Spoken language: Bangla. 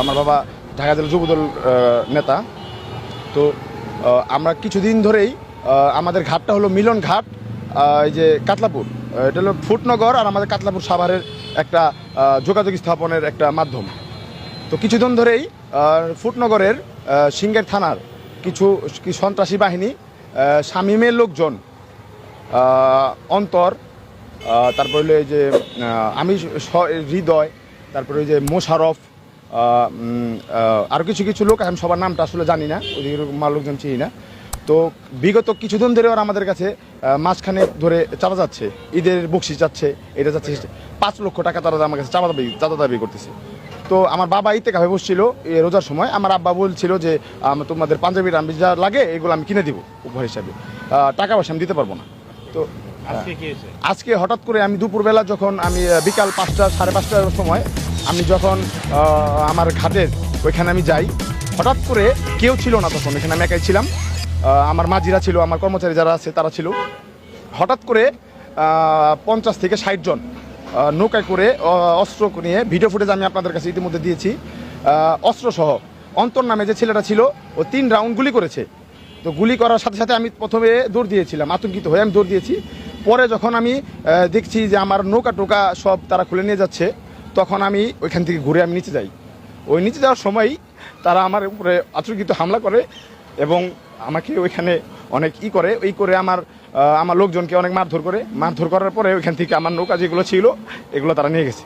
আমার বাবা ঢাকা জেলা যুবদল নেতা। তো আমরা কিছুদিন ধরেই আমাদের ঘাটটা হলো মিলন ঘাট এই যে কাতলাপুর। এটা হলো ফুটনগর আর আমাদের কাতলাপুর সাভারের একটা যোগাযোগ স্থাপনের একটা মাধ্যম। তো কিছুদিন ধরেই ফুটনগরের সিঙ্গের থানার কিছু সন্ত্রাসী বাহিনী শামীমের লোকজন অন্তর তারপর হলো যে আমি হৃদয়, তারপরে ওই যে মোশারফ আরও কিছু কিছু লোক আমি সবার নামটা আসলে জানি না মা লোকজন চিনি না। তো বিগত কিছুদিন ধরে ওরা আমাদের কাছে মাঝখানে ধরে চাঁদা যাচ্ছে ঈদের বকশি যাচ্ছে এটা যাচ্ছে পাঁচ লক্ষ টাকা তারা আমার কাছে চাঁদা দাবি চাঁদা দাবি করতেছে। তো আমার বাবা ইতে কাপে বসছিল এ রোজার সময়। আমার আব্বা বলছিল যে আম, তোমাদের পাঞ্জাবি রামবি যা লাগে এগুলো আমি কিনে দিব উপহার হিসাবে। টাকা পয়সা আমি দিতে পারব না। তো আজকে কি হয়েছে? আজকে হঠাৎ করে আমি দুপুরবেলা যখন আমি বিকাল পাঁচটা সাড়ে পাঁচটার সময় আমি যখন আমার ঘাটের ওইখানে আমি যাই হঠাৎ করে কেউ ছিল না তখন এখানে আমি একাই ছিলাম। আমার মাঝিরা ছিল আমার কর্মচারী যারা আছে তারা ছিল। হঠাৎ করে পঞ্চাশ থেকে ষাট জন নৌকায় করে অস্ত্র নিয়ে ভিডিও ফুটেজ আমি আপনাদের কাছে ইতিমধ্যে দিয়েছি। অস্ত্র সহ অন্তর নামে যে ছেলেটা ছিল, ও তিন রাউন্ড গুলি করেছে। তো গুলি করার সাথে সাথে আমি প্রথমে দৌড় দিয়েছিলাম, আতঙ্কিত হয়ে আমি দৌড় দিয়েছি। পরে যখন আমি দেখছি যে আমার নৌকা টোকা সব তারা খুলে নিয়ে যাচ্ছে, তখন আমি ওইখান থেকে ঘুরে আমি নিচে যাই। ওই নিচে যাওয়ার সময় তারা আমার উপরে আতঙ্কিত হামলা করে এবং আমাকে ওইখানে অনেক ই করে ওই করে আমার আমার লোকজনকে অনেক মারধর করে। মারধর করার পরে ওইখান থেকে আমার নৌকা যেগুলো ছিল, এগুলো তারা নিয়ে গেছে।